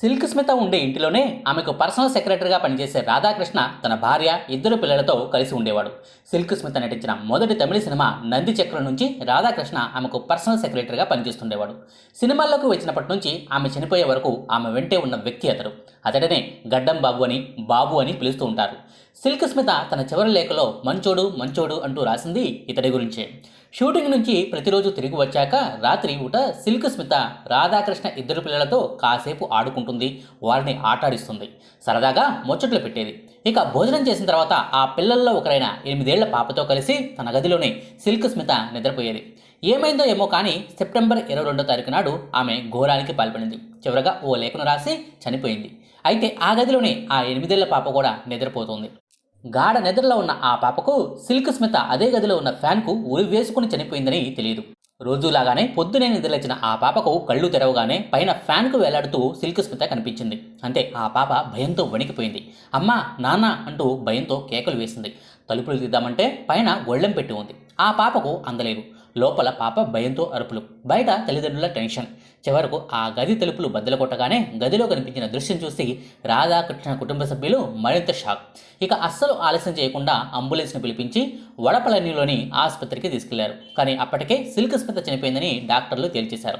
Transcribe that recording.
Silk Smitha ఉండే ఇంటిలోనే ఆమెకు పర్సనల్ సెక్రటరీగా పనిచేసే రాధాకృష్ణ తన భార్య ఇద్దరు పిల్లలతో కలిసి ఉండేవాడు. సిల్క్ స్మిత నటించిన మొదటి తమిళ సినిమా నంది చక్రం నుంచి రాధాకృష్ణ ఆమెకు పర్సనల్ సెక్రటరీగా పనిచేస్తుండేవాడు. సినిమాల్లోకి వచ్చినప్పటి నుంచి ఆమె చనిపోయే వరకు ఆమె వెంటే ఉన్న వ్యక్తి అతడు. అతడినే గడ్డం బాబు అని బాబు అని పిలుస్తూ ఉంటారు. సిల్క్ స్మిత తన చివరి లేఖలో మంచోడు మంచోడు అంటూ రాసింది ఇతడి గురించే. షూటింగ్ నుంచి ప్రతిరోజు తిరిగి వచ్చాక రాత్రి ఊట సిల్క్ స్మిత రాధాకృష్ణ ఇద్దరు పిల్లలతో కాసేపు ఆడుకుంటుంది వారిని ఆటాడిస్తుంది. సరదాగా ముచ్చట్లు పెట్టేది. ఇక భోజనం చేసిన తర్వాత ఆ పిల్లల్లో ఒకరైన ఎనిమిదేళ్ళ పాపతో కలిసి తన గదిలోనే సిల్క్ స్మిత నిద్రపోయేది. ఏమైందో ఏమో కానీ సెప్టెంబర్ ఇరవై రెండో తారీఖు నాడు ఆమె ఘోరానికి పాల్పడింది. చివరగా ఓ లేఖను రాసి చనిపోయింది. అయితే ఆ గదిలోనే ఆ ఎనిమిదేళ్ళ పాప కూడా నిద్రపోతుంది. గాఢ నిద్రలో ఉన్న ఆ పాపకు సిల్క్ స్మిత అదే గదిలో ఉన్న ఫ్యాన్కు ఉరి వేసుకుని చనిపోయిందని తెలియదు. రోజులాగానే పొద్దునే నిద్రలేచిన ఆ పాపకు కళ్ళు తెరవగానే పైన ఫ్యాన్కు వేలాడుతూ సిల్క్ స్మిత కనిపించింది. అంతే ఆ పాప భయంతో వణికిపోయింది. అమ్మా నాన్న అంటూ భయంతో కేకలు వేసింది. తలుపులు తీద్దామంటే పైన గొళ్ళెం పెట్టి ఉంది. ఆ పాపకు అందలేదు. లోపల పాప భయంతో అరుపులు. బయట తల్లిదండ్రుల టెన్షన్. చివరకు ఆ గది తలుపులు బద్దలు కొట్టగానే గదిలో కనిపించిన దృశ్యం చూసి రాధాకృష్ణ కుటుంబ సభ్యులు మరింత షాక్. ఇక అస్సలు ఆలస్యం చేయకుండా అంబులెన్స్ను పిలిపించి వడపళనిలోని ఆసుపత్రికి తీసుకెళ్ళారు. కానీ అప్పటికే సిల్క్ స్మిత చనిపోయిందని డాక్టర్లు తేల్చేశారు.